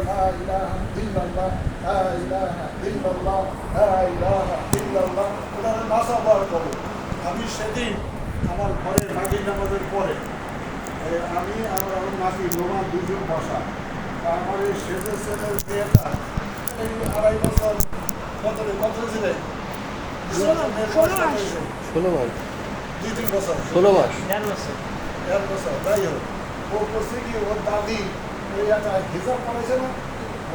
লা ইলাহা ইল্লাল্লাহ লা ইলাহা ইল্লাল্লাহ লা ইলাহা ইল্লাল্লাহ ওটা নাসা বার করো আমি সেদিন আমার ঘরে মাগি নামাজের পরে আমি আমার আমার নাতি নোমা দুজন বসা। আমার এই শেষের ছেলের মেয়েটা এই আড়াই বছর কত কত ছিলে? ষোলো- মাস। দুই তিন বছর। ষোলো মাস। এক বছর যাই হোক। ও করছে কি? ওর দাদি ওই একটা হিসাব করেছে না?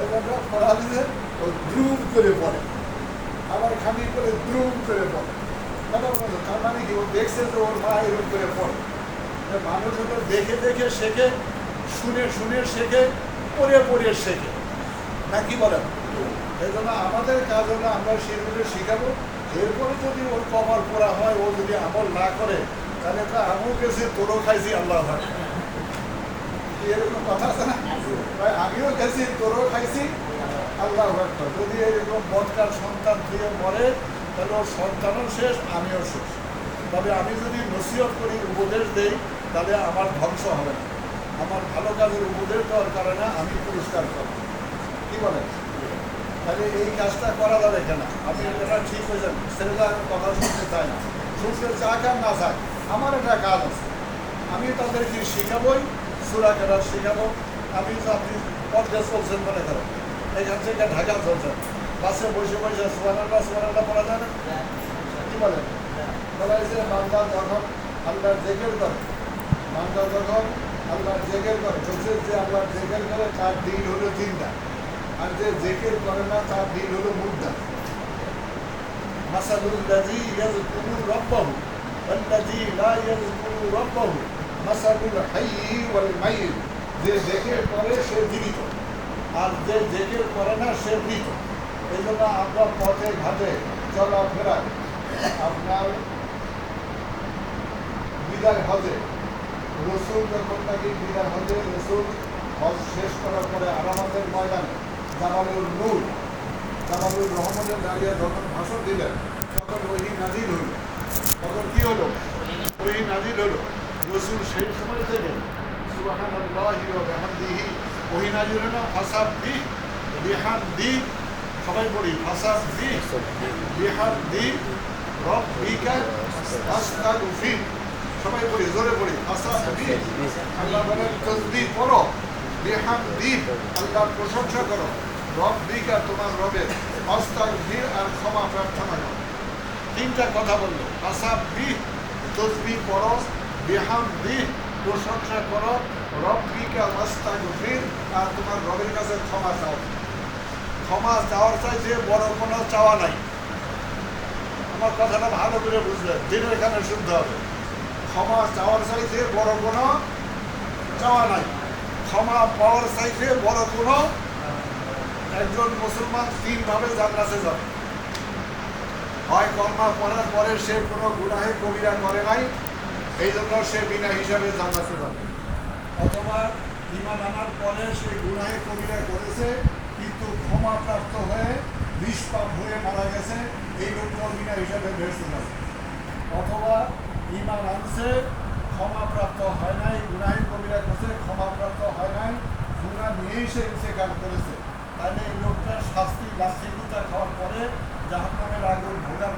একটা পড়া দিলে ও দ্রুম করে পড়ে। আবার খালি করে দ্রুম করে পড়ে। তার মানে কি? ও দেখছে তো ওর মা এরকম করে পড়ে। মানুষ হলো দেখে দেখে শেখে, শুনে শুনে শেখে, পড়ে পড়ে শেখে। না কি বলেন? এই জন্য আমাদের কাজ হলো আমরা সেগুলো শেখাবো। এরপরে যদি ওর কমার পড়া হয়, ও যদি আমল না করে, তাহলে তো আমিও গেছি তোরও খাইছি আল্লাহ এরকম কথা আছে না? আমিও গেছি, তোরও খাইছি। আল্লাহ। যদি এরকম বদকার সন্তান দিয়ে মরে, তাহলে ওর সন্তানও শেষ, আমিও শেষ। তবে আমি যদি নসিহত করি, উপদেশ দেই, তাহলে আমার ধ্বংস হবে না। আমার ভালো কাজের উপদেশ দেওয়ার কারণে আমি পুরস্কার পাবো। কি বলেন? তাহলে এই কাজটা করা যাবে কেন? আপনি এটা ঠিক হয়ে যান ছেলেরা কথা শুনতে চায় না। শুনতে চাক আর না চাক আমার একটা কাজ আছে। আমি তাদেরকে শেখাবোই। সুরা কেনা শেখাবো? আমি আপনি পথে চলছেন মনে করেন এখান থেকে ঢাকা চলছেন। বাসে বসে বসে সুবানাল্লাহ সুবানাল্লাহ পড়া যায় না? কি বলেন বলা হয়েছে, বান্দা যখন আল্লাহর জেকের করে, বান্দা যখন আল্লাহর জেকের করে, বলছে যে আল্লাহর জেকের করে তার দিন হলো তিনটা আর যে জেকের করে না তার দিন হলো মুদ্রা মাসালুল্লাজি ইয়াজকুরু রাব্বাহু ওয়াল্লাজি লা ইয়াজকুরু রাব্বাহু। মাসালুল যে জেকের করে সে জীবিত। আর যে জেকের করে না, সে মৃত। এই জন্য আমরা পথে, ঘাটে চলাফেরায় আপনার বিদায় হজে। রসুল যখন নাকি বিদায় হজে, রসুল হজ শেষ করার পরে আরামাতের ময়দানে জামালুল নূর, জামালুর রহমানের দাঁড়িয়ে যখন ভাষণ দিলেন, তখন ওহি নাজির হল। তখন কি হলো? ওহি নাজির হলো। রসুল সেই সময় থেকে সুবাহান আল্লাহি ওয়া বিহামদিহি ওহি নাজির হলো ফাসাব দি বিহান দি সবাই পড়ি ফাসাব দি বিহান দি রব্বিকা আস্তাগফির সবাই পড়ি, জোরে পড়ি ফাসাব দি আল্লাহ বলেন তসবিহ পড়ো বিহান দি আল্লাহর প্রশংসা করো, রব্বিকা তোমার রবের অস্তার ভিড় আর ক্ষমা প্রার্থনা করো। তিনটা কথা বলল আসাব বি তসবি পড়ো বিহাম দি প্রশংসা করো, রব্বিকা অস্তাগ ভিড় আর তোমার রবের কাছে ক্ষমা চাও। ক্ষমা চাওয়ার চাইছে বড় কোনো চাওয়া নাই। আমার কথাটা ভালো করে বুঝলেন দিনের এখানে শুনতে হবে। ক্ষমা চাওয়ার চাইছে বড় কোনো চাওয়া নাই। ক্ষমা পাওয়ার চাইছে বড় কোনো একজন মুসলমান তিনভাবে জান্নাতে যাবে। হয় কর্মা করার পরে সে কোনো গুনাহে কবিরা করে নাই এই জন্য সে বিনা হিসাবে জান্নাতে যাবে। অথবা ইমান আনার পরে সে গুনাহে কবিরা করেছে কিন্তু ক্ষমা প্রাপ্ত হয়ে নিষ্পাপ হয়ে মারা গেছে, এই লোকটা বিনা হিসাবে ভেসে যাবে। অথবা ইমান আনছে, ক্ষমাপ্রাপ্ত হয় নাই, গুনাহে কবিরা করছে ক্ষমাপ্রাপ্ত হয় নাই গুণা নিয়েই সে ইন্তেকাল করেছে। তাহলে এই লোকটার শাস্তি লাস্তি খাওয়ার পরে জাহান্নামের আগুন ভোগার